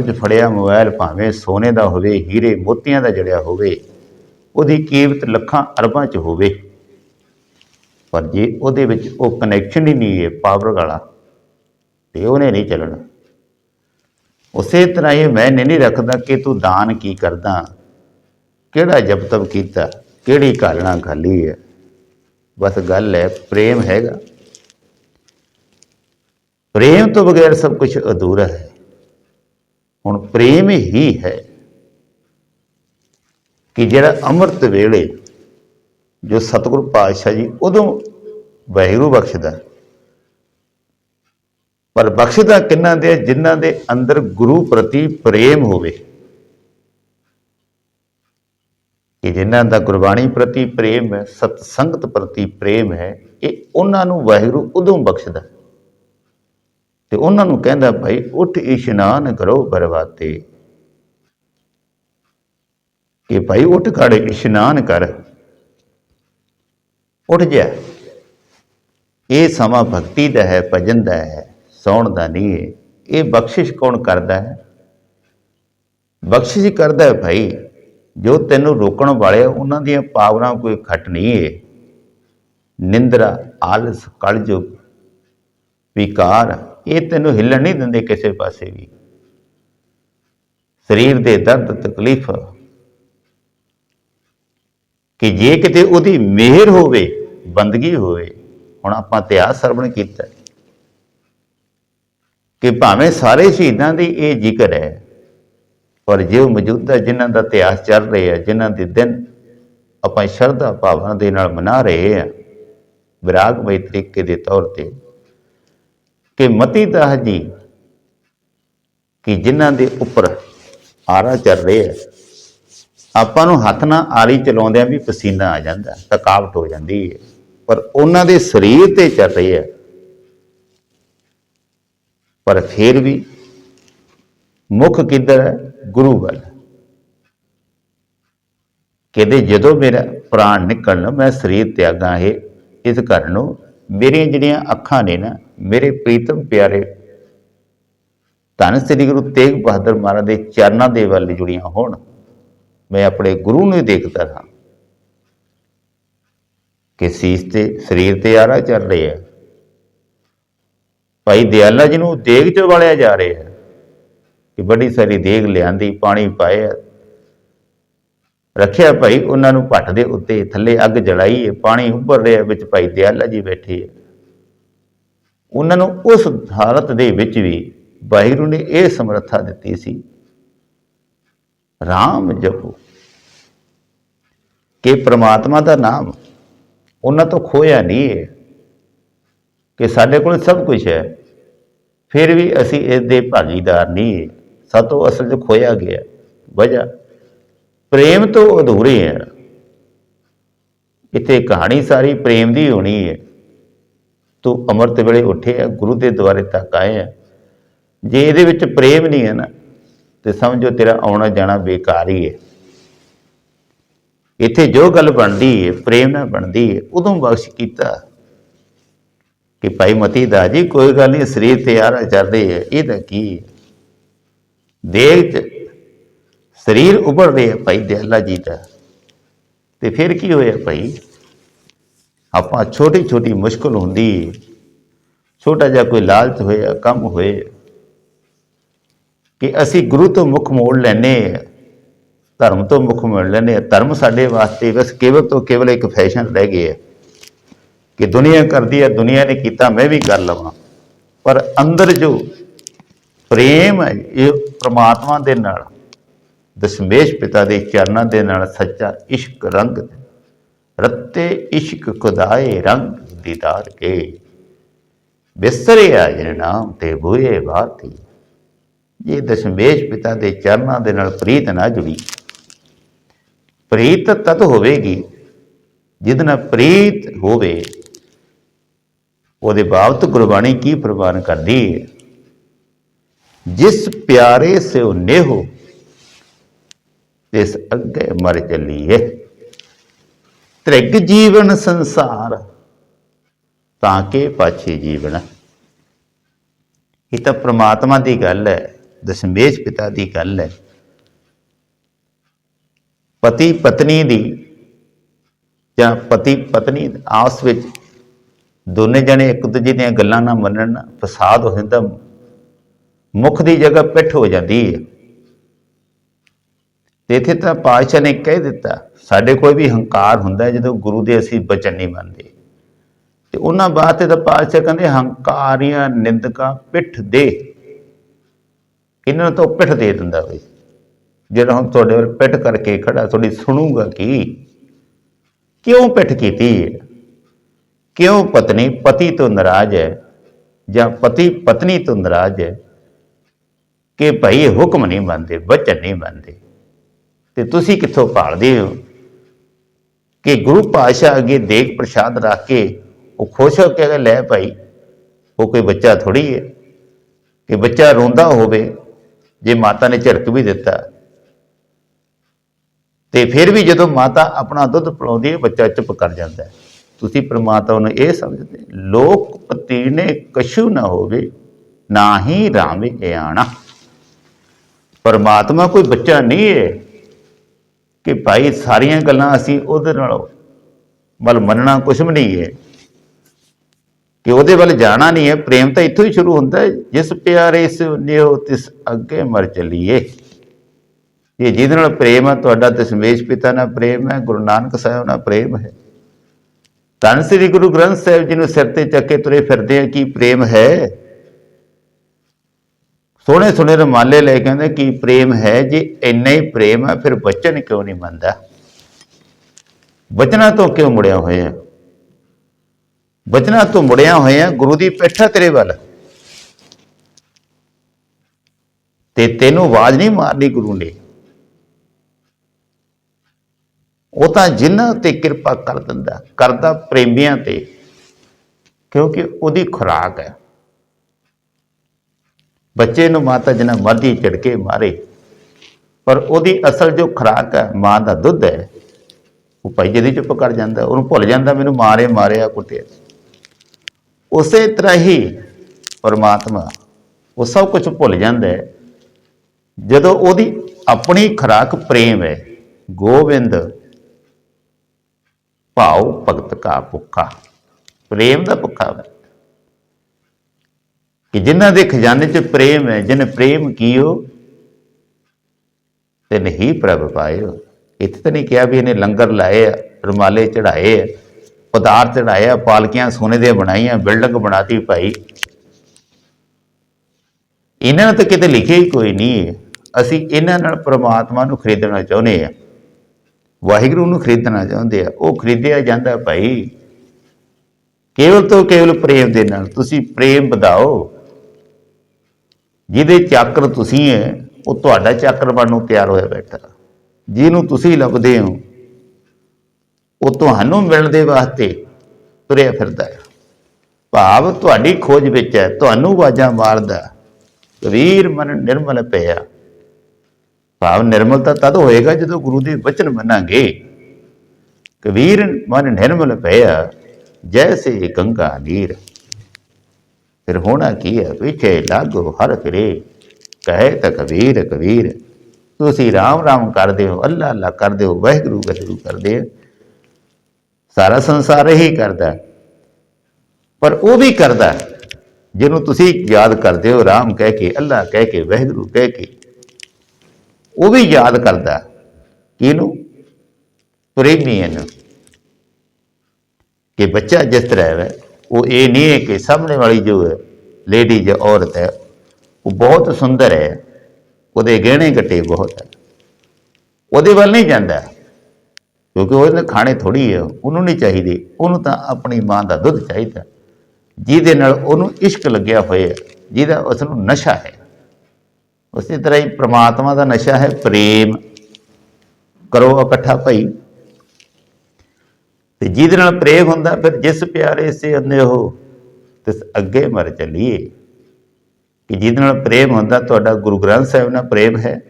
ਵਿੱਚ ਫੜਿਆ ਮੋਬਾਈਲ ਭਾਵੇਂ ਸੋਨੇ ਦਾ ਹੋਵੇ, ਹੀਰੇ ਮੋਤੀਆਂ ਦਾ ਜੜਿਆ ਹੋਵੇ, ਉਹਦੀ ਕੀਮਤ ਲੱਖਾਂ ਅਰਬਾਂ 'ਚ ਹੋਵੇ। ਪਰ ਜੇ ਉਹਦੇ ਵਿੱਚ ਉਹ ਕਨੈਕਸ਼ਨ ਹੀ ਨਹੀਂ ਹੈ ਪਾਵਰ ਵਾਲਾ, ਤੇ ਉਹਨੇ ਨਹੀਂ ਚੱਲਣਾ। ਉਸੇ ਤਰ੍ਹਾਂ ਇਹ ਮੈਂ ਨਹੀਂ ਰੱਖਦਾ ਕਿ ਤੂੰ ਦਾਨ ਕੀ ਕਰਦਾ, ਕਿਹੜਾ ਜਪਤਪ ਕੀਤਾ, ਕਿਹੜੀ ਕਾਲਣਾ ਖਾਲੀ ਹੈ। ਬਸ ਗੱਲ ਹੈ, ਪ੍ਰੇਮ ਹੈਗਾ। ਪ੍ਰੇਮ ਤੋਂ ਬਗੈਰ ਸਭ ਕੁਝ ਅਧੂਰਾ ਹੈ। ਹੁਣ ਪ੍ਰੇਮ ਹੀ ਹੈ ਕਿ ਜਿਹੜਾ ਅੰਮ੍ਰਿਤ ਵੇਲੇ ਜੋ ਸਤਿਗੁਰ ਪਾਤਸ਼ਾਹ ਜੀ ਉਦੋਂ ਵਾਹਿਗੁਰੂ ਬਖਸ਼ਦਾ ਪਰ ਬਖਸ਼ਦਾ ਕਿੰਨਾਂ ਦੇ ਜਿਨ੍ਹਾਂ ਦੇ ਅੰਦਰ ਗੁਰੂ ਪ੍ਰਤੀ ਪ੍ਰੇਮ ਹੋਵੇ। ਕਿ ਜਿਨ੍ਹਾਂ ਦਾ ਗੁਰਬਾਣੀ ਪ੍ਰਤੀ ਪ੍ਰੇਮ ਹੈ, ਸਤ ਸੰਗਤ ਪ੍ਰਤੀ ਪ੍ਰੇਮ ਹੈ, ਇਹ ਉਹਨਾਂ ਨੂੰ ਵਾਹਿਗੁਰੂ ਉਦੋਂ ਬਖਸ਼ਦਾ ਤੇ ਉਹਨਾਂ ਨੂੰ ਕਹਿੰਦਾ, ਭਾਈ, ਉੱਠ, ਇਸ਼ਨਾਨ ਕਰੋ ਬਰਵਾਤੇ। ਕਿ ਭਾਈ, ਉੱਠ ਖੜ, ਇਸ਼ਨਾਨ ਕਰ। ਉੱਠ ਜਾ। ਇਹ ਸਮਾਂ ਭਗਤੀ ਦਾ ਹੈ, ਭਜਨ ਦਾ ਹੈ, ਸੌਣ ਦਾ ਨਹੀਂ ਹੈ। ਇਹ ਬਖਸ਼ਿਸ਼ ਕੌਣ ਕਰਦਾ ਹੈ? ਬਖਸ਼ਿਸ਼ ਕਰਦਾ ਹੈ ਭਾਈ। ਜੋ ਤੈਨੂੰ ਰੋਕਣ ਵਾਲੇ ਉਹਨਾਂ ਦੀਆਂ ਪਾਵਰਾਂ ਕੋਈ ਖੱਟ ਨਹੀਂ ਹੈ। ਨਿੰਦਰਾ, ਆਲਸ, ਕਲਯੁਗ, ਵਿਕਾਰ ਇਹ ਤੈਨੂੰ ਹਿੱਲਣ ਨਹੀਂ ਦਿੰਦੇ ਕਿਸੇ ਪਾਸੇ ਵੀ। ਸਰੀਰ ਦੇ ਦਰਦ, ਤਕਲੀਫ। ਕਿ ਜੇ ਕਿਤੇ ਉਹਦੀ ਮਿਹਰ ਹੋਵੇ, ਬੰਦਗੀ ਹੋਵੇ, ਹੁਣ ਆਪਾਂ ਇਤਿਹਾਸ ਸਰਵਣ ਕੀਤਾ। ਕਿ ਭਾਵੇਂ ਸਾਰੇ ਸ਼ਹੀਦਾਂ ਦੀ ਇਹ ਜ਼ਿਕਰ ਹੈ, ਪਰ ਜੇ ਉਹ ਮੌਜੂਦਾ ਜਿਨ੍ਹਾਂ ਦਾ ਇਤਿਹਾਸ ਚੱਲ ਰਿਹਾ ਹੈ ਜਿਨ੍ਹਾਂ ਦੇ ਦਿਨ ਆਪਾਂ ਸ਼ਰਧਾ ਭਾਵਨਾ ਦੇ ਨਾਲ ਮਨਾ ਰਹੇ ਹਾਂ, ਵਿਰਾਗਮਈ ਤਰੀਕੇ ਦੇ ਤੌਰ ਤੇ ਕਿ ਮਤੀ ਦਾਸ ਜੀ ਕਿ ਜਿਨ੍ਹਾਂ ਦੇ ਉੱਪਰ ਆਰਾ ਚੱਲ ਰਿਹਾ ਆਪਾਂ ਨੂੰ ਹੱਥ ਨਾਲ ਆਰੀ ਚਲਾਉਂਦਿਆਂ ਵੀ ਪਸੀਨਾ ਆ ਜਾਂਦਾ, ਥਕਾਵਟ ਹੋ ਜਾਂਦੀ ਹੈ। ਪਰ ਉਹਨਾਂ ਦੇ ਸਰੀਰ ਤੇ ਚੱਲ ਰਹੀ ਹੈ। ਪਰ ਫਿਰ ਵੀ ਮੁੱਖ ਕਿੱਧਰ ਹੈ? ਗੁਰੂ ਵੱਲ। ਕਹਿੰਦੇ, ਜਦੋਂ ਮੇਰਾ ਪ੍ਰਾਣ ਨਿਕਲਣ, ਮੈਂ ਸਰੀਰ ਤਿਆਗਾਂ ਇਹ ਇਸ ਘਰ ਨੂੰ ਮੇਰੀਆਂ ਜਿਹੜੀਆਂ ਅੱਖਾਂ ਨੇ ਨਾ ਮੇਰੇ ਪ੍ਰੀਤਮ ਪਿਆਰੇ, ਧੰਨ ਸ੍ਰੀ ਗੁਰੂ ਤੇਗ ਬਹਾਦਰ ਮਹਾਰਾਜ ਦੇ ਚਰਨਾਂ ਦੇ ਵੱਲ ਜੁੜੀਆਂ ਹੋਣ, ਮੈਂ ਆਪਣੇ ਗੁਰੂ ਨੂੰ ਹੀ ਦੇਖਦਾ ਹਾਂ ਕਿ ਸੀਸ ਤੇ ਸਰੀਰ ਤੇ ਆਰਾ ਚੱਲ ਰਿਹਾ ਹੈ। ਭਾਈ ਦਿਆਲਾ ਜੀ ਨੂੰ ਦੇਗ ਚ ਵਾਲਿਆ ਜਾ ਰਿਹਾ ਹੈ ਕਿ ਬੜੀ ਸਾਰੀ ਦੇਗ ਲਿਆਂਦੀ, ਪਾਣੀ ਪਾਇਆ ਰੱਖਿਆ ਭਾਈ ਉਹਨਾਂ ਨੂੰ ਭੱਟ ਦੇ ਉੱਤੇ ਥੱਲੇ ਅੱਗ ਜਲਾਈ ਪਾਣੀ ਉੱਭਰ ਰਿਹਾ ਵਿੱਚ ਭਾਈ ਦਿਆਲਾ ਜੀ ਬੈਠੇ ਹੈ। ਉਹਨਾਂ ਨੂੰ ਉਸ ਹਾਲਤ ਦੇ ਵਿੱਚ ਵੀ ਵਾਹਿਗੁਰੂ ਨੇ ਇਹ ਸਮਰੱਥਾ ਦਿੱਤੀ ਸੀ, ਰਾਮ ਜਪੋ। ਕਿ ਪ੍ਰਮਾਤਮਾ ਦਾ ਨਾਮ ਉਹਨਾਂ ਤੋਂ ਖੋਇਆ ਨਹੀਂ ਹੈ, ਕਿ ਸਾਡੇ ਕੋਲ ਸਭ ਕੁਝ ਹੈ, ਫਿਰ ਵੀ ਅਸੀਂ ਇਸ ਦੇ ਭਾਗੀਦਾਰ ਨਹੀਂ ਹੈ। ਸਾਤੋਂ ਅਸਲ 'ਚ ਖੋਇਆ ਗਿਆ। ਵਜ੍ਹਾ, ਪ੍ਰੇਮ ਤੋਂ ਅਧੂਰੇ ਹੈ। ਇੱਥੇ ਕਹਾਣੀ ਸਾਰੀ ਪ੍ਰੇਮ ਦੀ ਹੋਣੀ ਹੈ। ਤੂੰ ਅੰਮ੍ਰਿਤ ਵੇਲੇ ਉੱਠੇ ਆ, ਗੁਰੂ ਦੇ ਦੁਆਰੇ ਤੱਕ ਆਏ ਆ। ਜੇ ਇਹਦੇ ਵਿੱਚ ਪ੍ਰੇਮ ਨਹੀਂ ਹੈ ਨਾ, ਤੇ ਸਮਝੋ ਤੇਰਾ ਆਉਣਾ ਜਾਣਾ ਬੇਕਾਰ ਹੀ ਹੈ। ਇੱਥੇ ਜੋ ਗੱਲ ਬਣਦੀ ਹੈ, ਪ੍ਰੇਮ ਨਾਲ ਬਣਦੀ ਹੈ, ਉਦੋਂ ਬਖਸ਼ ਕੀਤਾ ਕਿ ਭਾਈ ਮਤੀ ਦਾ ਜੀ, ਕੋਈ ਗੱਲ ਨਹੀਂ, ਸਰੀਰ ਤੇ ਯਾਰ ਚੱਲਦੇ ਹੈ ਇਹ ਤਾਂ ਕੀ ਦੇਖ ਚ ਸਰੀਰ ਉੱਭਰ ਰਿਹਾ ਭਾਈ, ਦਿਆਲਾ ਜੀ ਦਾ। ਤੇ ਫਿਰ ਕੀ ਹੋਇਆ ਭਾਈ? ਆਪਾਂ ਛੋਟੀ ਛੋਟੀ ਮੁਸ਼ਕਲ ਹੁੰਦੀ ਛੋਟਾ ਜਿਹਾ ਕੋਈ ਲਾਲਚ ਹੋਇਆ ਕੰਮ ਹੋਏ, ਕਿ ਅਸੀਂ ਗੁਰੂ ਤੋਂ ਮੁਖ ਮੋੜ ਲੈਨੇ ਆ, ਧਰਮ ਤੋਂ ਮੁਖ ਮੋੜ ਲੈਨੇ ਆ। ਧਰਮ ਸਾਡੇ ਵਾਸਤੇ ਬਸ ਕੇਵਲ ਤੋਂ ਕੇਵਲ ਇੱਕ ਫੈਸ਼ਨ ਰਹਿ ਗਿਆ ਕਿ ਦੁਨੀਆ ਕਰਦੀ ਹੈ ਦੁਨੀਆ ਨੇ ਕੀਤਾ, ਮੈਂ ਵੀ ਕਰ ਲਵਾਂ। ਪਰ ਅੰਦਰ ਜੋ ਪ੍ਰੇਮ ਹੈ, ਇਹ ਪ੍ਰਮਾਤਮਾ ਦੇ ਨਾਲ, ਦਸ਼ਮੇਸ਼ ਪਿਤਾ ਦੇ ਚਰਨਾਂ ਦੇ ਨਾਲ ਸੱਚਾ ਇਸ਼ਕ ਰੰਗ ਰੱਤੇ ਇਸ਼ਕ ਖੁਦਾਏ ਰੰਗ ਦੀਦਾਰ ਕੇ। ਬਿਸਰੇ ਆ ਜਿਨ ਨਾਮ ਤੇ ਬੂਏ ਬਾਤੀ। ਇਹ ਦਸ਼ਮੇਸ਼ ਪਿਤਾ ਦੇ ਚਰਨਾਂ ਦੇ ਨਾਲ ਪ੍ਰੀਤ ਨਾ ਜੁੜੀ। ਪ੍ਰੀਤ ਤਤ ਹੋਵੇਗੀ ਜਿਹਦੇ ਨਾਲ ਪ੍ਰੀਤ ਹੋਵੇ, ਉਹਦੇ ਬਾਬਤ ਗੁਰਬਾਣੀ ਕੀ ਪ੍ਰਵਾਨ ਕਰਦੀ ਹੈ? ਜਿਸ ਪਿਆਰੇ ਸਿਓ ਨੇਹੋ, ਇਸ ਅੱਗੇ ਮਰ ਚੱਲੀਏ। ਤ੍ਰਿਗ ਜੀਵਨ ਸੰਸਾਰ। ਤਾਂ ਕਿ ਪਾਛੇ ਜੀਵਨ। ਇਹ ਤਾਂ ਪ੍ਰਮਾਤਮਾ ਦੀ ਗੱਲ ਹੈ, ਦਸ਼ਮੇਸ਼ ਪਿਤਾ ਦੀ ਗੱਲ ਹੈ। ਪਤੀ ਪਤਨੀ ਦੀ ਜਾਂ ਪਤੀ ਪਤਨੀ ਆਪਸ ਵਿੱਚ ਦੋਨੇ ਜਣੇ ਇੱਕ ਦੂਜੇ ਦੀਆਂ ਗੱਲਾਂ ਨਾ ਮੰਨਣ ਨਾਲ ਫਸਾਦ ਹੋ ਜਾਂਦਾ, ਮੁਖ ਦੀ ਜਗ੍ਹਾ ਪਿੱਠ ਹੋ ਜਾਂਦੀ ਹੈ। ਤੇ ਇੱਥੇ ਤਾਂ ਪਾਤਸ਼ਾਹ ਨੇ ਕਹਿ ਦਿੱਤਾ, ਸਾਡੇ ਕੋਈ ਵੀ ਹੰਕਾਰ ਹੁੰਦਾ ਜਦੋਂ ਗੁਰੂ ਦੇ ਅਸੀਂ ਬਚਨ ਨਹੀਂ ਮੰਨਦੇ। ਤੇ ਉਹਨਾਂ ਬਾਤ ਤੇ ਤਾਂ ਪਾਤਸ਼ਾਹ ਕਹਿੰਦੇ, ਹੰਕਾਰੀਆਂ ਨਿੰਦਕਾਂ ਪਿੱਠ ਦੇ। ਇਹਨਾਂ ਨੂੰ ਤਾਂ ਪਿੱਠ ਦੇ ਦਿੰਦਾ ਬਈ ਜਿਹੜਾ ਹੁਣ ਤੁਹਾਡੇ ਵੱਲ ਪਿੱਠ ਕਰਕੇ ਖੜਾ, ਤੁਹਾਡੀ ਸੁਣੂਗਾ ਕੀ? ਕਿਉਂ ਪਿੱਠ ਕੀਤੀ ਹੈ? ਕਿਉਂ ਪਤਨੀ ਪਤੀ ਤੋਂ ਨਾਰਾਜ਼ ਹੈ? ਜਾਂ ਪਤੀ ਪਤਨੀ ਤੋਂ ਨਾਰਾਜ਼ ਹੈ? ਕਿ ਭਾਈ ਹੁਕਮ ਨਹੀਂ ਮੰਨਦੇ ਵਚਨ ਨਹੀਂ ਮੰਨਦੇ। ਤੇ ਤੁਸੀਂ ਕਿੱਥੋਂ ਭਾਲਦੇ ਹੋ? ਕਿ ਗੁਰੂ ਪਾਤਸ਼ਾਹ ਅੱਗੇ ਦੇਖ ਪ੍ਰਸ਼ਾਦ ਰੱਖ ਕੇ ਉਹ ਖੁਸ਼ ਹੋ ਕੇ ਲੈ ਭਾਈ, ਉਹ ਕੋਈ ਬੱਚਾ ਥੋੜੀ ਹੈ। ਕਿ ਬੱਚਾ ਰੋਂਦਾ ਹੋਵੇ, ਜੇ ਮਾਤਾ ਨੇ ਝੜਕ ਵੀ ਦਿੱਤਾ। ਤੇ ਫਿਰ ਵੀ ਜਦੋਂ ਮਾਤਾ ਆਪਣਾ ਦੁੱਧ ਪਿਲਾਉਂਦੀ ਹੈ, ਬੱਚਾ ਚੁੱਪ ਕਰ ਜਾਂਦਾ ਹੈ। ਤੁਸੀਂ ਪ੍ਰਮਾਤਮਾ ਨੂੰ ਇਹ ਸਮਝਦੇ ਲੋਕ ਪਤੀ ਨੇ ਕਛੂ ਨਾ ਹੋਵੇ, ਨਾ ਹੀ ਰਾਮੇ ਆਣਾ ਪਰਮਾਤਮਾ ਕੋਈ ਬੱਚਾ ਨਹੀਂ ਹੈ। ਕਿ ਭਾਈ ਸਾਰੀਆਂ ਗੱਲਾਂ ਅਸੀਂ ਉਹਦੇ ਨਾਲ ਵੱਲ ਮੰਨਣਾ ਕੁਛ ਵੀ ਨਹੀਂ ਹੈ। ਕਿ ਉਹਦੇ ਵੱਲ ਜਾਣਾ ਨਹੀਂ ਹੈ, ਪ੍ਰੇਮ ਤਾਂ ਇੱਥੋਂ ਹੀ ਸ਼ੁਰੂ ਹੁੰਦਾ ਹੈ, ਜਿਸ ਪਿਆਰੇ ਸਿ ਨਿਓ ਤਿਸ ਅੱਗੇ ਮਰ ਚਲੀਏ। ਇਹ ਜਿਹਦੇ ਨਾਲ ਪ੍ਰੇਮ ਹੈ, ਤੁਹਾਡਾ ਦਸ਼ਮੇਸ਼ ਪਿਤਾ ਨਾਲ ਪ੍ਰੇਮ ਹੈ, ਗੁਰੂ ਨਾਨਕ ਸਾਹਿਬ ਨਾਲ ਪ੍ਰੇਮ ਹੈ। ਧੰਨ ਸ੍ਰੀ ਗੁਰੂ ਗ੍ਰੰਥ ਸਾਹਿਬ ਜੀ ਨੂੰ ਸਿਰ ਤੇ ਚੱਕੇ ਤੁਰੇ ਫਿਰਦੇ ਆ, ਕੀ ਪ੍ਰੇਮ ਹੈ? ਸੋਹਣੇ ਸੋਹਣੇ ਰਮਾਲੇ ਲੈ ਕੇ ਕਹਿੰਦੇ ਕੀ ਪ੍ਰੇਮ ਹੈ ਜੇ? ਇੰਨਾ ਹੀ ਪ੍ਰੇਮ ਹੈ, ਫਿਰ ਬਚਨ ਕਿਉਂ ਨਹੀਂ ਮੰਨਦਾ? ਬਚਨਾਂ ਤੋਂ ਕਿਉਂ ਮੁੜਿਆ ਹੋਇਆ? ਬਚਨਾਂ ਤੋਂ ਮੁੜਿਆ ਹੋਇਆ, ਗੁਰੂ ਦੀ ਪਿੱਠ ਤੇਰੇ ਵੱਲ। ਤੇ ਤੈਨੂੰ ਆਵਾਜ਼ ਨਹੀਂ ਮਾਰਨੀ ਗੁਰੂ ਨੇ। ਉਹ ਤਾਂ ਜਿਨ੍ਹਾਂ ਤੇ ਕਿਰਪਾ ਕਰ ਦਿੰਦਾ, ਕਰਦਾ ਪ੍ਰੇਮੀਆਂ ਤੇ, ਕਿਉਂਕਿ ਉਹਦੀ ਖੁਰਾਕ ਹੈ। ਬੱਚੇ ਨੂੰ ਮਾਤਾ ਜਿੰਨਾ ਮਰਜ਼ੀ ਝਟਕੇ ਮਾਰੇ, ਪਰ ਉਹਦੀ ਅਸਲ ਜੋ ਖੁਰਾਕ ਹੈ, ਮਾਂ ਦਾ ਦੁੱਧ ਹੈ, ਉਹ ਭਾਈ ਜਿਹਦੀ ਚੁੱਪ ਕਰ ਜਾਂਦਾ, ਉਹਨੂੰ ਭੁੱਲ ਜਾਂਦਾ, ਮੈਨੂੰ ਮਾਰੇ ਮਾਰਿਆ ਕੁੱਟਿਆ। ਉਸੇ ਤਰ੍ਹਾਂ ਹੀ ਪਰਮਾਤਮਾ ਉਹ ਸਭ ਕੁਝ ਭੁੱਲ ਜਾਂਦਾ ਹੈ। ਜਦੋਂ ਉਹਦੀ ਆਪਣੀ ਖੁਰਾਕ ਪ੍ਰੇਮ ਹੈ, ਗੋਬਿੰਦ ਭਾਉ ਭਗਤ ਕਾ ਭੁੱਖਾ, ਪ੍ਰੇਮ ਦਾ ਭੁੱਖਾ ਹੈ ਕਿ ਜਿਨ੍ਹਾਂ ਦੇ ਖਜ਼ਾਨੇ 'ਚ ਪ੍ਰੇਮ ਹੈ, ਜਿਨ ਪ੍ਰੇਮ ਕੀਓ, ਤੇ ਨਹੀਂ ਪ੍ਰਭ ਪਾਇਓ। ਇੱਥੇ ਤਾਂ ਨਹੀਂ ਕਿਹਾ ਵੀ ਇਹਨੇ ਲੰਗਰ ਲਾਏ ਆ, ਰੁਮਾਲੇ ਚੜਾਏ ਆ, ਪਦਾਰਥ ਚੜਾਏ ਆ, ਪਾਲਕੀਆਂ ਸੋਨੇ ਦੀਆਂ ਬਣਾਈਆਂ, ਬਿਲਡਿੰਗ ਬਣਾਤੀ ਭਾਈ। ਇਹਨਾਂ ਨੂੰ ਤਾਂ ਕਿਤੇ ਲਿਖਿਆ ਹੀ ਕੋਈ ਨਹੀਂ ਅਸੀਂ ਇਹਨਾਂ ਨਾਲ ਪ੍ਰਮਾਤਮਾ ਨੂੰ ਖਰੀਦਣਾ ਚਾਹੁੰਦੇ ਆ ਵਾਹਿਗੁਰੂ ਨੂੰ ਖਰੀਦਣਾ ਚਾਹੁੰਦੇ ਆ। ਉਹ ਖਰੀਦਿਆ ਜਾਂਦਾ ਭਾਈ। ਕੇਵਲ ਤੋਂ ਕੇਵਲ ਪ੍ਰੇਮ ਦੇ ਨਾਲ। ਤੁਸੀਂ ਪ੍ਰੇਮ ਵਧਾਓ। ਜਿਹਦੇ ਚਾਕਰ ਤੁਸੀਂ ਹੈ ਉਹ ਤੁਹਾਡਾ ਚਾਕਰ ਬਣਨ ਨੂੰ ਤਿਆਰ ਹੋਇਆ ਬੈਠਾ। ਜਿਹਨੂੰ ਤੁਸੀਂ ਲੱਭਦੇ ਹੋ, ਉਹ ਤੁਹਾਨੂੰ ਮਿਲਣ ਦੇ ਵਾਸਤੇ ਤੁਰਿਆ ਫਿਰਦਾ ਹੈ। ਭਾਵ ਤੁਹਾਡੀ ਖੋਜ ਵਿੱਚ ਹੈ, ਤੁਹਾਨੂੰ ਆਵਾਜ਼ਾਂ ਮਾਰਦਾ ਕਬੀਰ ਮਨ ਨਿਰਮਲ ਪਿਆ। ਭਾਵ ਨਿਰਮਲਤਾ ਤਦ ਹੋਏਗਾ ਜਦੋਂ ਗੁਰੂ ਦੇ ਵਚਨ ਮੰਨਾਂਗੇ। ਕਬੀਰ ਮਨ ਨਿਰਮਲ ਪਿਆ, ਜੈਸੇ ਗੰਗਾ ਨੀਰ। ਫਿਰ ਹੋਣਾ ਕੀ ਹੈ? ਪਿੱਛੇ ਲਾਗੋ ਹਰ ਕਰੇ ਕਹੇ ਤਾਂ ਕਬੀਰ ਕਬੀਰ, ਤੁਸੀਂ ਰਾਮ ਰਾਮ ਕਰਦੇ ਹੋ, ਅੱਲਾ ਅੱਲਾ ਕਰਦੇ ਹੋ, ਵਾਹਿਗੁਰੂ ਵਾਹਿਗੁਰੂ ਕਰਦੇ ਹੋ ਸਾਰਾ ਸੰਸਾਰ ਇਹੀ ਕਰਦਾ ਪਰ ਉਹ ਵੀ ਕਰਦਾ ਜਿਹਨੂੰ ਤੁਸੀਂ ਯਾਦ ਕਰਦੇ ਹੋ, ਰਾਮ ਕਹਿ ਕੇ, ਅੱਲਾ ਕਹਿ ਕੇ, ਵਾਹਿਗੁਰੂ ਕਹਿ ਕੇ। ਉਹ ਵੀ ਯਾਦ ਕਰਦਾ ਕਿਹਨੂੰ? ਪ੍ਰੇਮੀ ਨੂੰ ਕਿ ਬੱਚਾ ਜਿਸ ਤਰ੍ਹਾਂ ਹੈ ਉਹ ਇਹ ਨਹੀਂ ਹੈ ਕਿ ਸਾਹਮਣੇ ਵਾਲੀ ਜੋ ਹੈ ਲੇਡੀ ਜਾਂ ਔਰਤ ਹੈ, ਉਹ ਬਹੁਤ ਸੁੰਦਰ ਹੈ, ਉਹਦੇ ਗਹਿਣੇ ਗੱਟੇ ਬਹੁਤ ਹੈ। ਉਹਦੇ ਵੱਲ ਨਹੀਂ ਜਾਂਦਾ, ਕਿਉਂਕਿ ਉਹਨੇ ਖਾਣੇ ਥੋੜੀ ਹੈ, ਉਹਨੂੰ ਨਹੀਂ ਚਾਹੀਦੀ, ਉਹਨੂੰ ਤਾਂ ਆਪਣੀ ਮਾਂ ਦਾ ਦੁੱਧ ਚਾਹੀਦਾ। ਜਿਹਦੇ ਨਾਲ ਉਹਨੂੰ ਇਸ਼ਕ ਲੱਗਿਆ ਹੋਇਆ ਜਿਹਦਾ ਉਸ ਨੂੰ ਨਸ਼ਾ ਹੈ। ਉਸੇ ਤਰ੍ਹਾਂ ਹੀ ਪ੍ਰਮਾਤਮਾ ਦਾ ਨਸ਼ਾ ਹੈ, ਪ੍ਰੇਮ। ਕਰੋ ਇਕੱਠਾ ਭਾਈ। ਤੇ ਜਿਹਦੇ ਨਾਲ ਪ੍ਰੇਮ ਹੁੰਦਾ, ਫਿਰ ਜਿਸ ਪਿਆਰੇ ਸੇ ਅੰਦੇ ਹੋ ਤਿਸ ਅੱਗੇ ਮਰ ਚਲੀਏ। ਕਿ ਜਿਹਦੇ ਨਾਲ ਪ੍ਰੇਮ ਹੁੰਦਾ, ਤੁਹਾਡਾ ਗੁਰੂ ਗ੍ਰੰਥ ਸਾਹਿਬ ਨਾਲ ਪ੍ਰੇਮ ਹੈ।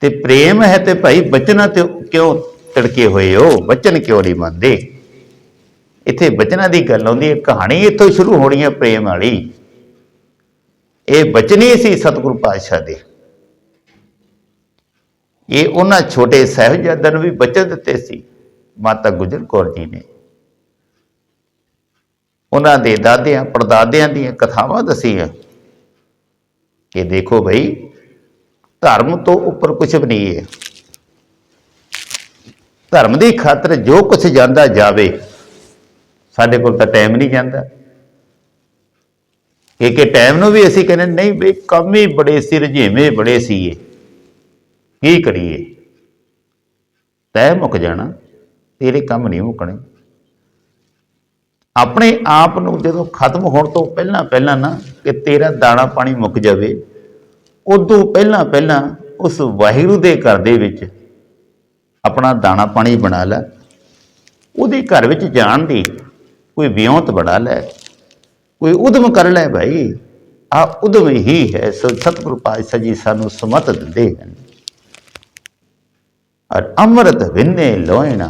ਤੇ ਪ੍ਰੇਮ ਹੈ ਤੇ ਭਾਈ ਬਚਨਾਂ ਤੇ ਕਿਉਂ ਤੜਕੇ ਹੋਏ ਹੋ? ਬਚਨ ਕਿਉਂ ਨਹੀਂ ਮੰਨਦੇ? ਇੱਥੇ ਬਚਨਾਂ ਦੀ ਗੱਲ ਆਉਂਦੀ ਹੈ, ਕਹਾਣੀ ਇੱਥੋਂ ਸ਼ੁਰੂ ਹੋਣੀ ਹੈ ਪ੍ਰੇਮ ਵਾਲੀ। ਇਹ ਬਚਨੀ ਸੀ ਸਤਿਗੁਰੂ ਪਾਤਸ਼ਾਹ ਦੇ। ਇਹ ਉਹਨਾਂ ਛੋਟੇ ਸਾਹਿਬਜ਼ਾਦਿਆਂ ਨੂੰ ਵੀ ਬਚਨ ਦਿੱਤੇ ਸੀ। ਮਾਤਾ ਗੁਜਰ ਕੌਰ ਜੀ ਨੇ। ਉਹਨਾਂ ਦੇ ਦਾਦਿਆਂ, ਪੜਦਾਦਿਆਂ ਦੀਆਂ ਕਥਾਵਾਂ ਦਸੀਆਂ ਕਿ ਦੇਖੋ ਭਈ ਧਰਮ ਤੋਂ ਉੱਪਰ ਕੁਝ ਵੀ ਨਹੀਂ ਹੈ। ਧਰਮ ਦੀ ਖਾਤਰ ਜੋ ਕੁਝ ਜਾਂਦਾ ਜਾਵੇ, ਸਾਡੇ ਕੋਲ ਤਾਂ ਟਾਈਮ ਨਹੀਂ ਜਾਂਦਾ। ਕਿ ਕਿ ਟਾਈਮ ਨੂੰ ਵੀ ਅਸੀਂ ਕਹਿੰਦੇ, ਨਹੀਂ ਬਈ, ਕੰਮ ਹੀ ਬੜੇ ਸੀ ਰਝੇਵੇਂ ਬੜੇ ਸੀਏ ਕੀ ਕਰੀਏ? ਤੈ ਮੁੱਕ ਜਾਣਾ। ਤੇਰੇ ਕੰਮ ਨਹੀਂ ਮੁੱਕਣੇ। ਆਪਣੇ ਆਪ ਨੂੰ ਜਦੋਂ ਖਤਮ ਹੋਣ ਤੋਂ ਪਹਿਲਾਂ ਪਹਿਲਾਂ ਨਾ ਕਿ ਤੇਰਾ ਦਾਣਾ ਪਾਣੀ ਮੁੱਕ ਜਾਵੇ, ਉਦੋਂ ਪਹਿਲਾਂ ਪਹਿਲਾਂ ਉਸ ਵਾਹਿਗੁਰੂ ਦੇ ਘਰ ਦੇ ਵਿੱਚ ਆਪਣਾ ਦਾਣਾ ਪਾਣੀ ਬਣਾ ਲੈ। ਉਹਦੇ ਘਰ ਵਿੱਚ ਜਾਣ ਦੀ ਕੋਈ ਵਿਉਂਤ ਬਣਾ ਲੈ, ਕੋਈ ਉਦਮ ਕਰ ਲੈ ਭਾਈ। ਆ ਉਦਮ ਹੀ ਹੈ ਸਤਿਗੁਰੂ ਪਾਤਸ਼ਾਹ ਜੀ ਸਾਨੂੰ ਸਮਤ ਦਿੰਦੇ ਹਨ। ਔਰ ਅੰਮ੍ਰਿਤ ਵਿੰਨੇ ਲੋਇਣਾ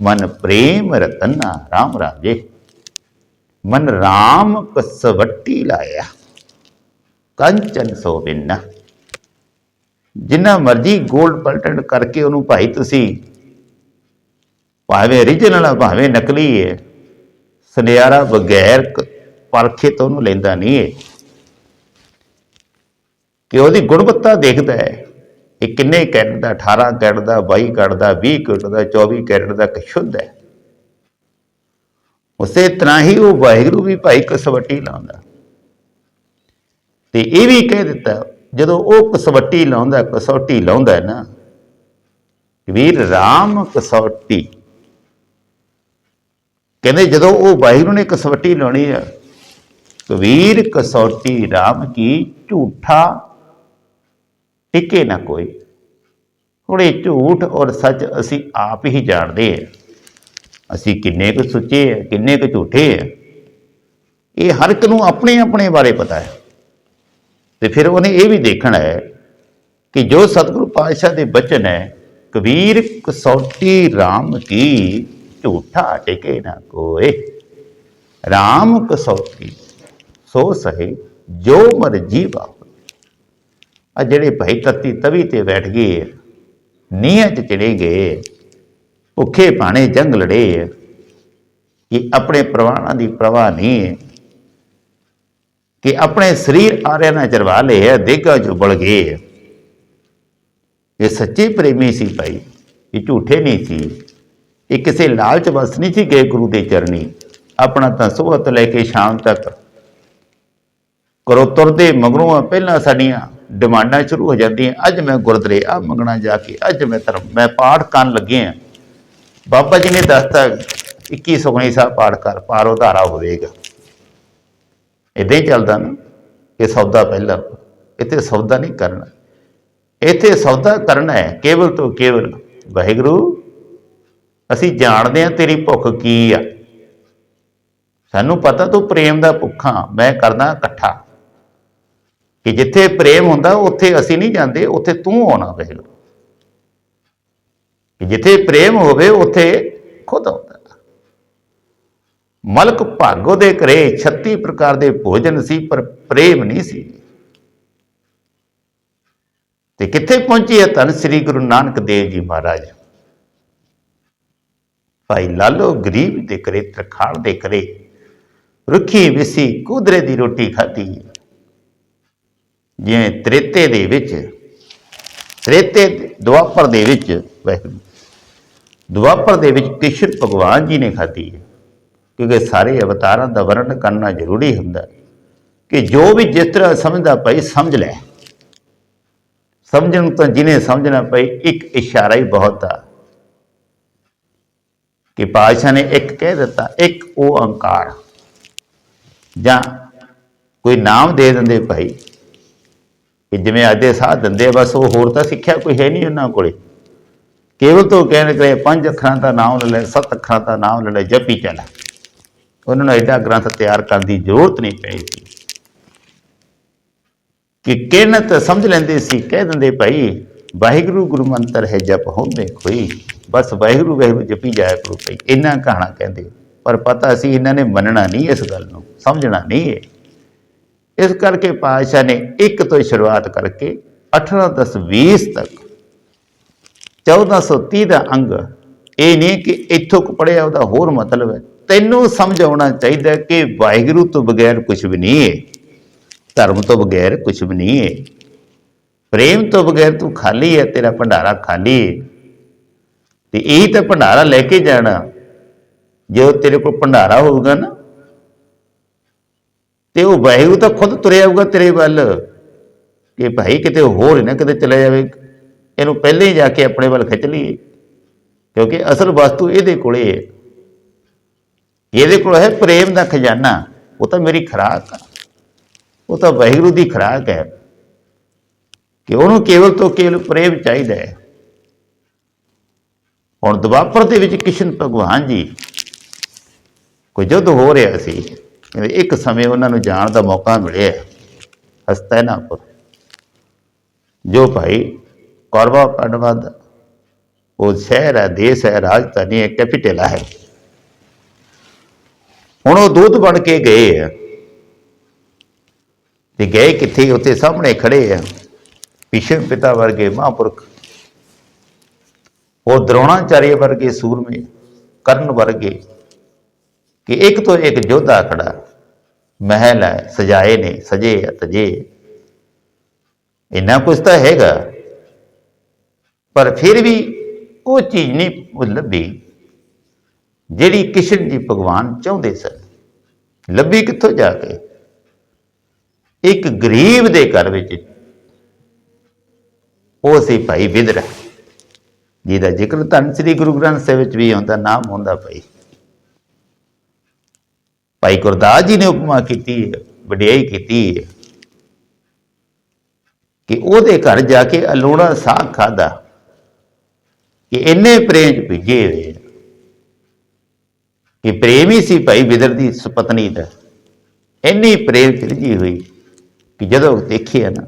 ਮਨ ਪ੍ਰੇਮ ਰਤਨਾ RAM ਰਾਜੇ। ਮਨ RAM ਕਸਵੱਟੀ ਲਾਇਆ। ਕੰਚਨ ਸੋ ਜਿੰਨਾ ਮਰਜ਼ੀ 골ਡ ਪਲਟਣ ਕਰਕੇ ਉਹਨੂੰ ਭਾਈ ਤੁਸੀਂ ਭਾਵੇਂ origignal ਆ, ਭਾਵੇਂ ਨਕਲੀ ਹੈ ਸੁਨਿਆਰਾ ਬਗੈਰ ਪਰਖੇ ਤੋਂ ਉਹਨੂੰ ਲੈਂਦਾ ਨਹੀਂ ਹੈ ਕਿ ਉਹਦੀ ਗੁਣਵੱਤਾ ਦੇਖਦਾ ਹੈ ਇਹ ਕਿੰਨੇ ਕੈਰਟ ਦਾ? 18 ਕੈਰਟ ਦਾ 22 ਕੈਰਟ ਦਾ 20 ਕੈਰਟ ਦਾ 24 ਕੈਰਟ ਦਾ ਕਿ ਸ਼ੁੱਧ ਹੈ। ਉਸੇ ਤਰ੍ਹਾਂ ਹੀ ਉਹ ਵਾਹਿਗੁਰੂ ਵੀ ਭਾਈ ਕਸਵੱਟੀ ਲਾਉਂਦਾ। ਤੇ ਇਹ ਵੀ ਕਹਿ ਦਿੱਤਾ, ਜਦੋਂ ਉਹ ਕਸਵੱਟੀ ਲਾਉਂਦਾ ਕਸੌਟੀ ਲਾਉਂਦਾ ਨਾ ਵੀਰ RAM ਕਸੌਟੀ ਕਹਿੰਦੇ ਜਦੋਂ ਉਹ ਵਾਹਿਗੁਰੂ ਨੇ ਕਸਵੱਟੀ ਲਾਉਣੀ ਆ ਕਬੀਰ ਕਸੌਟੀ RAM ਕੀ ਝੂਠਾ ਟਿਕੇ ਨਾ ਕੋਈ। ਹੁਣ ਇਹ ਝੂਠ ਔਰ ਸੱਚ ਅਸੀਂ ਆਪ ਹੀ ਜਾਣਦੇ ਹਾਂ। ਅਸੀਂ ਕਿੰਨੇ ਕੁ ਸੁੱਚੇ ਆ ਕਿੰਨੇ ਕੁ ਝੂਠੇ ਆ ਇਹ ਹਰ ਇੱਕ ਨੂੰ ਆਪਣੇ ਆਪਣੇ ਬਾਰੇ ਪਤਾ ਹੈ। ਤੇ ਫਿਰ ਉਹਨੇ ਇਹ ਵੀ ਦੇਖਣਾ ਹੈ ਕਿ ਜੋ ਸਤਿਗੁਰੂ ਪਾਤਸ਼ਾਹ ਦੇ ਬਚਨ ਹੈ, ਕਬੀਰ ਕਸੌਟੀ RAM ਕੀ ਝੂਠਾ ਟਿਕੇ ਨਾ ਕੋਏ RAM ਕਸੌਟੀ, ਸੋ ਸਹੇ ਜੋ ਮਰਜ਼ੀ ਬਾਪ ਆ ਜਿਹੜੇ ਭਾਈ ਤੱਤੀ ਤਵੀ ਤੇ ਬੈਠ ਗਏ ਨੀਹਾਂ 'ਚ ਚੜੇ ਗਏ ਭੁੱਖੇ ਭਾਣੇ ਜੰਗ ਲੜੇ ਕਿ ਆਪਣੇ ਪ੍ਰਵਾਹਾਂ ਦੀ ਪ੍ਰਵਾਹ ਨਹੀਂ ਕਿ ਆਪਣੇ ਸਰੀਰ ਆਰਿਆ ਨਾਲ ਚਰਵਾ ਲਏ ਆ, ਦੇਗਾ ਜੋ ਬਲ ਗਏ ਇਹ ਸੱਚੇ ਪ੍ਰੇਮੀ ਸੀ ਭਾਈ, ਇਹ ਝੂਠੇ ਨਹੀਂ ਸੀ। ਇਹ ਕਿਸੇ ਲਾਲਚ ਵਸ ਨਹੀਂ ਸੀ ਗਏ ਗੁਰੂ ਦੇ ਚਰਨੀ, ਆਪਣਾ ਤਾਂ ਸੁਬਹ ਲੈ ਕੇ ਸ਼ਾਮ ਤੱਕ ਕਰੋ ਤੁਰਦੇ ਮਗਰੋਂ ਪਹਿਲਾਂ ਸਾਡੀਆਂ ਡਿਮਾਂਡਾਂ ਸ਼ੁਰੂ ਹੋ ਜਾਂਦੀਆਂ। ਅੱਜ ਮੈਂ ਗੁਰਦੁਆਰੇ ਆ ਮੰਗਣਾ ਜਾ ਕੇ, ਅੱਜ ਮੈਂ ਧਰਮ, ਮੈਂ ਪਾਠ ਕਰਨ ਲੱਗੇ ਆ। ਬਾਬਾ ਜੀ ਨੇ ਦੱਸਤਾ 21 ਸੁਖਣੀ ਸਾਹਿਬ ਪਾਠ ਕਰ, ਪਾਰ ਉਧਾਰਾ ਹੋਵੇਗਾ। ਇਦਾਂ ਹੀ ਚੱਲਦਾ ਨਾ, ਇਹ ਸੌਦਾ ਪਹਿਲਾਂ, ਇੱਥੇ ਸੌਦਾ ਨਹੀਂ ਕਰਨਾ। ਇੱਥੇ ਸੌਦਾ ਕਰਨਾ ਹੈ, ਕੇਵਲ ਤੋਂ ਕੇਵਲ ਵਾਹਿਗੁਰੂ, ਅਸੀਂ ਜਾਣਦੇ ਹਾਂ ਤੇਰੀ ਭੁੱਖ ਕੀ ਆ। ਸਾਨੂੰ ਪਤਾ ਤੂੰ ਪ੍ਰੇਮ ਦਾ ਭੁੱਖਾ, ਮੈਂ ਕਰਦਾ ਇਕੱਠਾ। ਕਿ ਜਿੱਥੇ ਪ੍ਰੇਮ ਹੁੰਦਾ, ਉੱਥੇ ਅਸੀਂ ਨਹੀਂ ਜਾਂਦੇ, ਉੱਥੇ ਤੂੰ ਆਉਣਾ ਵਾਹਿਗੁਰੂ ਕਿ ਜਿੱਥੇ ਪ੍ਰੇਮ ਹੋਵੇ, ਉੱਥੇ ਖੁਦ ਆਉਂਦਾ। ਮਲਕ ਭਾਗੋ ਦੇ ਘਰੇ 36 ਪ੍ਰਕਾਰ ਦੇ ਭੋਜਨ ਸੀ, ਪਰ ਪ੍ਰੇਮ ਨਹੀਂ ਸੀ। ਤੇ ਕਿੱਥੇ ਪਹੁੰਚੀ ਹੈ ਧੰਨ ਸ੍ਰੀ ਗੁਰੂ ਨਾਨਕ ਦੇਵ ਜੀ ਮਹਾਰਾਜ? ਭਾਈ ਲਾਲੋ ਗਰੀਬ ਦੇ ਘਰੇ, ਤਰਖਾਣ ਦੇ ਘਰੇ, ਰੁੱਖੀ ਵਿਸੀ ਕੁਦਰੇ ਦੀ ਰੋਟੀ ਖਾਧੀ। ਜਿਵੇਂ ਤ੍ਰੇਤੇ ਦੇ ਵਿੱਚ, ਤ੍ਰੇਤੇ ਦੁਆਪਰ ਦੇ ਵਿੱਚ, ਵਾਹਿਗੁਰੂ ਦੁਆਪਰ ਦੇ ਵਿੱਚ ਕ੍ਰਿਸ਼ਨ ਭਗਵਾਨ ਜੀ ਨੇ ਖਾਧੀ ਹੈ। ਕਿਉਂਕਿ ਸਾਰੇ ਅਵਤਾਰਾਂ ਦਾ ਵਰਣਨ ਕਰਨਾ ਜ਼ਰੂਰੀ ਹੁੰਦਾ ਕਿ ਜੋ ਵੀ ਜਿਸ ਤਰ੍ਹਾਂ ਸਮਝਦਾ ਪਈ ਸਮਝ ਲੈ। ਸਮਝਣ ਤਾਂ ਜਿਹਨੇ ਸਮਝਣਾ ਪਈ ਇੱਕ ਇਸ਼ਾਰਾ ਹੀ ਬਹੁਤ ਆ ਕਿ ਪਾਤਸ਼ਾਹ ਨੇ ਇੱਕ ਕਹਿ ਦਿੱਤਾ, ਇੱਕ ਉਹ ਓੰਕਾਰ। ਜਾਂ ਕੋਈ ਨਾਮ ਦੇ ਦਿੰਦੇ ਭਾਈ ਕਿ ਜਿਵੇਂ ਅੱਜ ਦੇ ਸਾਧ ਦਿੰਦੇ ਬਸ ਉਹ ਹੋਰ ਤਾਂ ਸਿੱਖਿਆ ਕੋਈ ਹੈ ਨਹੀਂ ਉਹਨਾਂ ਕੋਲੇ। ਕੇਵਲ ਤੋਂ ਕਹਿਣ ਕਰੇ ਪੰਜ ਅੱਖਰਾਂ ਦਾ ਨਾਮ ਲੈ ਲੈ, ਸੱਤ ਅੱਖਰਾਂ ਦਾ ਨਾਮ ਲੈ ਲੈ, ਜਪੀ ਚੱਲ। ਉਹਨਾਂ ਨੂੰ ਐਡਾ ਗ੍ਰੰਥ ਤਿਆਰ ਕਰਨ ਦੀ ਜ਼ਰੂਰਤ ਨਹੀਂ ਪਈ ਸੀ। ਕਿ ਕਿਹਨਤ ਸਮਝ ਲੈਂਦੇ ਸੀ, ਕਹਿ ਦਿੰਦੇ ਭਾਈ, ਵਾਹਿਗੁਰੂ ਗੁਰੂ ਮੰਤਰ ਹੈ ਜਪ ਹੁੰਦੇ ਕੋਈ। ਬਸ ਵਾਹਿਗੁਰੂ ਵਾਹਿਗੁਰੂ ਜਪੀ ਜਾਇਆ ਕਰੋ ਭਾਈ, ਇੰਨਾ ਕਹਾਣਾ ਕਹਿੰਦੇ। ਪਰ ਪਤਾ ਸੀ ਇਹਨਾਂ ਨੇ ਮੰਨਣਾ ਨਹੀਂ ਇਸ ਗੱਲ ਨੂੰ, ਸਮਝਣਾ ਨਹੀਂ ਹੈ ਇਸ ਕਰਕੇ ਪਾਤਸ਼ਾਹ ਨੇ ਇੱਕ ਤੋਂ ਸ਼ੁਰੂਆਤ ਕਰਕੇ 18 10 20 ਤੱਕ 1430 ਦਾ ਅੰਗ ਇਹ ਨਹੀਂ ਕਿ ਇੱਥੋਂ ਕੁ ਪੜਿਆ ਉਹਦਾ ਹੋਰ ਮਤਲਬ ਹੈ। ਤੈਨੂੰ ਸਮਝ ਆਉਣਾ ਚਾਹੀਦਾ ਕਿ ਵਾਹਿਗੁਰੂ ਤੋਂ ਬਗੈਰ ਕੁਝ ਵੀ ਨਹੀਂ ਹੈ, ਧਰਮ ਤੋਂ ਬਗੈਰ ਕੁਝ ਵੀ ਨਹੀਂ ਹੈ। ਪ੍ਰੇਮ ਤੋਂ ਬਗੈਰ ਤੂੰ ਖਾਲੀ ਹੈ, ਤੇਰਾ ਭੰਡਾਰਾ ਖਾਲੀ ਹੈ। ਤੇ ਇਹੀ ਤਾਂ ਭੰਡਾਰਾ ਲੈ ਕੇ ਜਾਣਾ। ਜੇ ਉਹ ਤੇਰੇ ਕੋਲ ਭੰਡਾਰਾ ਹੋਊਗਾ ਨਾ ਤੇ ਉਹ ਵਾਹਿਗੁਰੂ ਤਾਂ ਖੁਦ ਤੁਰਿਆ ਆਊਗਾ ਤੇਰੇ ਵੱਲ। ਕਿ ਭਾਈ ਕਿਤੇ ਹੋਰ ਹੀ ਨਾ ਕਿਤੇ ਚਲਾ ਜਾਵੇ। ਇਹਨੂੰ ਪਹਿਲੇ ਹੀ ਜਾ ਕੇ ਆਪਣੇ ਵੱਲ ਖਿੱਚ ਲਈਏ। ਕਿਉਂਕਿ ਅਸਲ ਵਸਤੂ ਇਹਦੇ ਕੋਲੇ ਹੈ। ਇਹਦੇ ਕੋਲ ਹੈ ਪ੍ਰੇਮ ਦਾ ਖਜ਼ਾਨਾ। ਉਹ ਤਾਂ ਮੇਰੀ ਖੁਰਾਕ ਆ। ਉਹ ਤਾਂ ਵਾਹਿਗੁਰੂ ਦੀ ਖੁਰਾਕ ਹੈ। ਕਿ ਉਹਨੂੰ ਕੇਵਲ ਤੋਂ ਕੇਵਲ ਪ੍ਰੇਮ ਚਾਹੀਦਾ ਹੈ। ਹੁਣ ਦਵਾਪਰ ਦੇ ਵਿੱਚ ਕਿਸ਼ਨ ਭਗਵਾਨ ਜੀ, ਕੋਈ ਯੁੱਧ ਹੋ ਰਿਹਾ ਸੀ। ਇੱਕ ਸਮੇਂ ਉਹਨਾਂ ਨੂੰ ਜਾਣ ਦਾ ਮੌਕਾ ਮਿਲਿਆ। ਹਸਤੈਨਾਪੁਰ ਜੋ ਭਾਈ ਕੌਰਵਾ ਪਾਂਡਵਾਂ ਦਾ ਉਹ ਸ਼ਹਿਰ ਹੈ, ਦੇਸ਼ ਹੈ, ਰਾਜਧਾਨੀ ਹੈ, ਕੈਪੀਟਲ ਹੈ। ਹੁਣ ਉਹ ਦੂਤ ਬਣ ਕੇ ਗਏ ਆ। ਤੇ ਗਏ ਕਿੱਥੇ? ਉੱਥੇ ਸਾਹਮਣੇ ਖੜੇ ਆ। ਭੀਸ਼ਮ ਪਿਤਾ ਵਰਗੇ ਮਹਾਂਪੁਰਖ। ਉਹ ਦ੍ਰੋਣਾਚਾਰਿਆ ਵਰਗੇ ਸੂਰਮੇ, ਕਰਨ ਵਰਗੇ। ਕਿ ਇੱਕ ਤੋਂ ਇੱਕ ਯੋਧਾ ਖੜਾ ਮਹਿਲ ਹੈ, ਸਜਾਏ ਨੇ, ਸਜੇ ਆ, ਤਜੇ। ਇੰਨਾ ਕੁਝ ਤਾਂ ਹੈਗਾ। ਪਰ ਫਿਰ ਵੀ ਉਹ ਚੀਜ਼ ਨਹੀਂ ਲੱਭੀ, ਜਿਹੜੀ ਕਿਸ਼ਨ ਜੀ ਭਗਵਾਨ ਚਾਹੁੰਦੇ ਸਨ। ਲੱਭੀ ਕਿੱਥੋਂ ਜਾ ਕੇ? ਇੱਕ ਗਰੀਬ ਦੇ ਘਰ ਵਿੱਚ। ਉਹ ਸੀ ਭਾਈ ਵਿਦਰਾ ਜਿਹਦਾ ਜ਼ਿਕਰ ਧੰਨ ਸ੍ਰੀ ਗੁਰੂ ਗ੍ਰੰਥ ਸਾਹਿਬ ਵਿੱਚ ਵੀ ਆਉਂਦਾ, ਨਾਮ ਹੁੰਦਾ ਭਾਈ। ਭਾਈ ਗੁਰਦਾਸ ਜੀ ਨੇ ਉਪਮਾ ਕੀਤੀ ਹੈ, ਵਡਿਆਈ ਕੀਤੀ ਹੈ ਕਿ ਉਹਦੇ ਘਰ ਜਾ ਕੇ ਅਲੋੜਾ ਸਾਗ ਖਾਦਾ ਕਿ ਇੰਨੇ ਪ੍ਰੇਮ ਚ ਭਿੱਜੇ ਹੋਏ ਕਿ ਪ੍ਰੇਮ ਹੀ ਸੀ ਭਾਈ ਵਿਦਰ ਦੀ ਸੁਪਤਨੀ ਦਾ। ਇੰਨੀ ਪ੍ਰੇਮ ਚ ਰਜੀ ਹੋਈ ਕਿ ਜਦੋਂ ਦੇਖਿਆ ਨਾ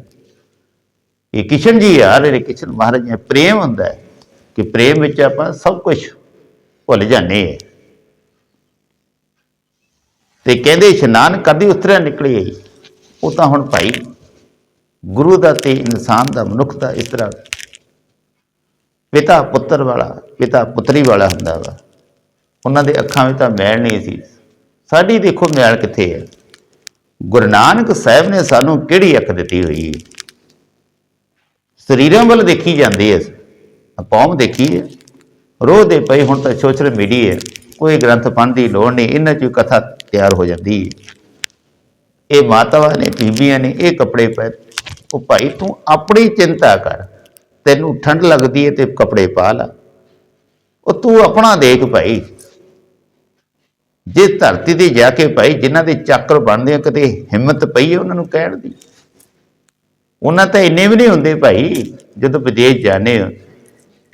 ਇਹ ਕਿਸ਼ਨ ਜੀ ਆ ਰਹੇ ਕਿਸ਼ਨ ਮਹਾਰਾਜ ਨੇ ਪ੍ਰੇਮ ਹੁੰਦਾ ਕਿ ਪ੍ਰੇਮ ਵਿੱਚ ਆਪਾਂ ਸਭ ਕੁਝ ਭੁੱਲ ਜਾਂਦੇ ਹਾਂ। ਤੇ ਕਹਿੰਦੇ ਇਸ਼ਨਾਨ ਕਰਦੀ ਉਸ ਤਰ੍ਹਾਂ ਨਿਕਲੀ ਆਈ ਉਹ ਤਾਂ ਹੁਣ ਭਾਈ ਗੁਰੂ ਦਾ ਤੇ ਇਨਸਾਨ ਦਾ ਮਨੁੱਖ ਦਾ ਇਸ ਤਰ੍ਹਾਂ ਪਿਤਾ ਪੁੱਤਰ ਵਾਲਾ, ਪਿਤਾ ਪੁੱਤਰੀ ਵਾਲਾ ਹੁੰਦਾ ਵਾ। ਉਹਨਾਂ ਦੇ ਅੱਖਾਂ ਵਿੱਚ ਤਾਂ ਮੈਲ ਨਹੀਂ ਸੀ। ਸਾਡੀ ਦੇਖੋ ਮੈਲ ਕਿੱਥੇ ਹੈ? ਗੁਰੂ ਨਾਨਕ ਸਾਹਿਬ ਨੇ ਸਾਨੂੰ ਕਿਹੜੀ ਅੱਖ ਦਿੱਤੀ ਹੋਈ ਹੈ? ਸਰੀਰਾਂ ਵੱਲ ਦੇਖੀ ਜਾਂਦੀ ਹੈ ਕੌਮ ਦੇਖੀ ਹੈ ਰੋਹ ਦੇ ਪਈ ਹੁਣ ਤਾਂ ਸੋਸ਼ਲ ਮੀਡੀਆ ਕੋਈ ਗ੍ਰੰਥ ਪੜ੍ਹਨ ਦੀ ਲੋੜ ਨਹੀਂ, ਇਹਨਾਂ 'ਚ ਕਥਾ ਤਿਆਰ ਹੋ ਜਾਂਦੀ ਹੈ। ਇਹ ਮਾਤਾਵਾਂ ਨੇ, ਬੀਬੀਆਂ ਨੇ ਇਹ ਕੱਪੜੇ ਪਾਏ ਉਹ ਭਾਈ ਤੂੰ ਆਪਣੀ ਚਿੰਤਾ ਕਰ, ਤੈਨੂੰ ਠੰਡ ਲੱਗਦੀ ਹੈ ਤੇ ਕੱਪੜੇ ਪਾ ਲਾ। ਉਹ ਤੂੰ ਆਪਣਾ ਦੇਖ ਭਾਈ। ਜੇ ਧਰਤੀ ਤੇ ਜਾ ਕੇ ਭਾਈ ਜਿਨ੍ਹਾਂ ਦੇ ਚੱਕਰ ਬਣਦੇ ਆ, ਕਦੇ ਹਿੰਮਤ ਪਈ ਹੈ ਉਹਨਾਂ ਨੂੰ ਕਹਿਣ ਦੀ? ਉਹਨਾਂ ਤਾਂ ਇੰਨੇ ਵੀ ਨਹੀਂ ਹੁੰਦੇ ਭਾਈ, ਜਦੋਂ ਵਿਦੇਸ਼ ਜਾਂਦੇ ਹੋ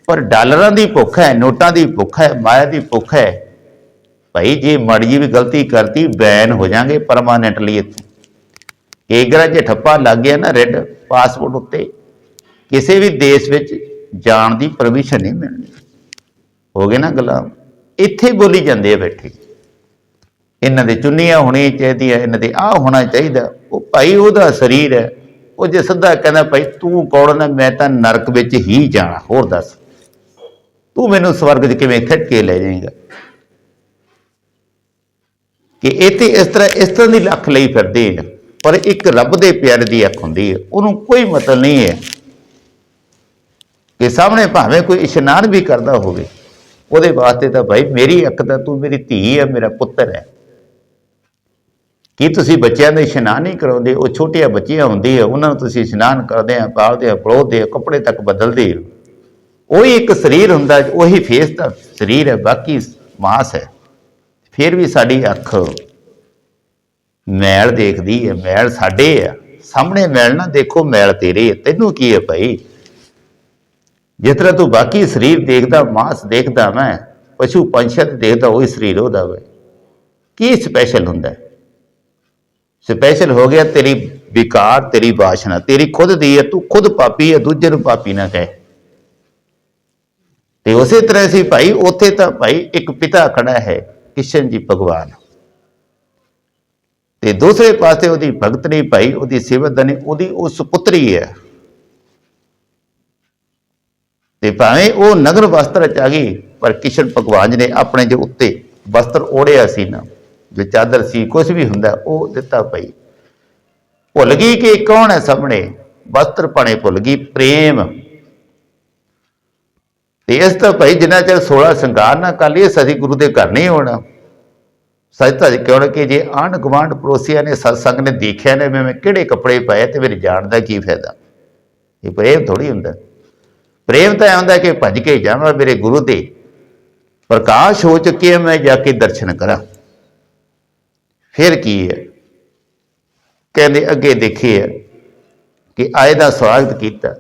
ਪਰ ਡਾਲਰਾਂ ਦੀ ਭੁੱਖ ਹੈ, ਨੋਟਾਂ ਦੀ ਭੁੱਖ ਹੈ, ਮਾਇਆ ਦੀ ਭੁੱਖ ਹੈ ਭਾਈ, ਜੇ ਮਾੜੀ ਜਿਹੀ ਵੀ ਗਲਤੀ ਕਰਤੀ ਬੈਨ ਹੋ ਜਾਾਂਗੇ ਪਰਮਾਨੈਂਟਲੀ ਇੱਥੇ। ਏਗਰਾ ਜੇ ਠੱਪਾ ਲੱਗ ਗਿਆ ਨਾ ਰੈੱਡ ਪਾਸਪੋਰਟ ਉੱਤੇ, ਕਿਸੇ ਵੀ ਦੇਸ਼ ਵਿੱਚ ਜਾਣ ਦੀ ਪਰਮਿਸ਼ਨ ਨਹੀਂ ਮਿਲਣੀ। ਹੋ ਗਏ ਨਾ ਗੱਲਾਂ। ਇੱਥੇ ਬੋਲੀ ਜਾਂਦੇ ਆ ਬੈਠੇ। ਇਹਨਾਂ ਦੇ ਚੁੰਨੀਆਂ ਹੋਣੀਆਂ ਚਾਹੀਦੀਆਂ, ਇਹਨਾਂ ਦੇ ਆ ਹੋਣਾ ਚਾਹੀਦਾ। ਉਹ ਭਾਈ, ਉਹਦਾ ਸਰੀਰ ਹੈ। ਉਹ ਜੇ ਸਿੱਧਾ ਕਹਿੰਦਾ, ਭਾਈ, ਤੂੰ ਕੌਣ ਨਾ ਮੈਂ ਤਾਂ ਨਰਕ ਵਿੱਚ ਹੀ ਜਾਣਾ। ਹੋਰ ਦੱਸ। ਤੂੰ ਮੈਨੂੰ ਸਵਰਗ 'ਚ ਕਿਵੇਂ ਖਿੱਚ ਕੇ ਲੈ ਜਾਏਗਾ? ਕਿ ਇੱਥੇ ਇਸ ਤਰ੍ਹਾਂ ਇਸ ਤਰ੍ਹਾਂ ਦੀ ਲੱਖ ਲਈ ਫਿਰਦੇ ਆ ਪਰ ਇੱਕ ਰੱਬ ਦੇ ਪਿਆਰੇ ਦੀ ਅੱਖ ਹੁੰਦੀ ਹੈ, ਉਹਨੂੰ ਕੋਈ ਮਤਲਬ ਨਹੀਂ ਹੈ ਕਿ ਸਾਹਮਣੇ ਭਾਵੇਂ ਕੋਈ ਇਸ਼ਨਾਨ ਵੀ ਕਰਦਾ ਹੋਵੇ, ਉਹਦੇ ਵਾਸਤੇ ਤਾਂ ਭਾਈ ਮੇਰੀ ਅੱਖ ਤਾਂ ਤੂੰ ਮੇਰੀ ਧੀ ਹੈ, ਮੇਰਾ ਪੁੱਤਰ ਹੈ। ਕੀ ਤੁਸੀਂ ਬੱਚਿਆਂ ਦੇ ਇਸ਼ਨਾਨ ਨਹੀਂ ਕਰਾਉਂਦੇ? ਉਹ ਛੋਟੀਆਂ ਬੱਚੀਆਂ ਹੁੰਦੀ ਹੈ ਉਹਨਾਂ ਨੂੰ ਤੁਸੀਂ ਇਸ਼ਨਾਨ ਕਰਦੇ ਆ, ਪਾਲਦੇ ਆ ਪੜੋਦੇ ਆ, ਕੱਪੜੇ ਤੱਕ ਬਦਲਦੇ ਹੋ ਉਹੀ ਇੱਕ ਸਰੀਰ ਹੁੰਦਾ, ਉਹੀ ਫੇਸ ਦਾ ਸਰੀਰ ਹੈ, ਬਾਕੀ ਮਾਸ ਹੈ। ਫਿਰ ਵੀ ਸਾਡੀ ਅੱਖ ਮੈਲ ਦੇਖਦੀ ਹੈ, ਮੈਲ ਸਾਡੇ ਆ। ਸਾਹਮਣੇ ਮੈਲ ਨਾ ਦੇਖੋ, ਮੈਲ ਤੇਰੇ ਹੈ ਤੈਨੂੰ ਕੀ ਹੈ ਭਾਈ? ਜਿਸ ਤਰ੍ਹਾਂ ਤੂੰ ਬਾਕੀ ਸਰੀਰ ਦੇਖਦਾ, ਮਾਸ ਦੇਖਦਾ ਮੈਂ, ਪਸ਼ੂ ਪੰਛੀਆਂ ਦੇਖਦਾ, ਉਹੀ ਸਰੀਰ ਉਹਦਾ ਵੇ। ਕੀ ਸਪੈਸ਼ਲ ਹੁੰਦਾ? ਸਪੈਸ਼ਲ ਹੋ ਗਿਆ ਤੇਰੀ ਵਿਕਾਰ, ਤੇਰੀ ਬਾਸ਼ਨਾ ਤੇਰੀ ਖੁਦ ਦੀ ਹੈ ਤੂੰ ਖੁਦ ਪਾਪੀ ਹੈ ਦੂਜੇ ਨੂੰ ਪਾਪੀ ਨਾ ਕਹੇ। ਤੇ ਉਸੇ ਤਰ੍ਹਾਂ ਸੀ ਭਾਈ, ਉੱਥੇ ਤਾਂ ਭਾਈ ਇੱਕ ਪਿਤਾ ਖੜਾ ਹੈ। ਕਿਸ਼ਨ ਜੀ ਭਗਵਾਨ। ਤੇ ਦੂਸਰੇ ਪਾਸੇ ਉਹਦੀ ਭਗਤਨੀ ਭਾਈ, ਉਹਦੀ ਸੇਵਤ ਉਹਦੀ ਉਹ ਸੁਪੁੱਤਰੀ ਹੈ। ਤੇ ਭਾਵੇਂ ਉਹ ਨਗਰ ਵਸਤਰ ਚ ਆ ਗਈ, ਪਰ ਕਿਸ਼ਨ ਭਗਵਾਨ ਜੀ ਨੇ ਆਪਣੇ ਦੇ ਉੱਤੇ ਵਸਤਰ ਓੜਿਆ ਸੀ ਨਾ, ਜੋ ਚਾਦਰ ਸੀ ਕੁਝ ਵੀ ਹੁੰਦਾ, ਉਹ ਦਿੱਤਾ ਪਈ ਭੁੱਲ ਗਈ ਕਿ ਕੌਣ ਹੈ ਸਾਹਮਣੇ? ਵਸਤਰ ਪਣੇ ਭੁੱਲ ਗਈ, ਪ੍ਰੇਮ। ਤੇ ਇਸ ਤੋਂ ਭਾਈ ਜਿੰਨਾ ਚਿਰ 16 ਸ਼ਿੰਗਾਰ ਨਾ ਕਰ ਲਈਏ, ਸਦੀ ਗੁਰੂ ਦੇ ਘਰ ਨਹੀਂ ਹੋਣਾ ਸੱਚ ਤਾਂ ਕਿਉਂ ਕਿ ਜੇ ਆਂਢ ਗੁਆਂਢ ਪੜੋਸੀਆਂ ਨੇ ਸਤਸੰਗ ਨੇ ਦੇਖਿਆ ਨੇ ਵੀ ਮੈਂ ਕਿਹੜੇ ਕੱਪੜੇ ਪਾਏ ਤੇ ਮੇਰੇ ਜਾਣ ਦਾ ਕੀ ਫਾਇਦਾ। ਇਹ ਪ੍ਰੇਮ ਥੋੜੀ ਹੁੰਦਾ। ਪ੍ਰੇਮ ਤਾਂ ਇਹ ਹੁੰਦਾ ਕਿ ਭੱਜ ਕੇ ਜਾਵਾਂ ਮੇਰੇ ਗੁਰੂ ਦੇ। ਪ੍ਰਕਾਸ਼ ਹੋ ਚੁੱਕੇ ਹੈ, ਮੈਂ ਜਾ ਕੇ ਦਰਸ਼ਨ ਕਰਾਂ। ਫਿਰ ਕੀ ਹੈ? ਕਹਿੰਦੇ ਅੱਗੇ ਦੇਖੀਏ ਕਿ ਆਏ ਦਾ ਸਵਾਗਤ ਕੀਤਾ।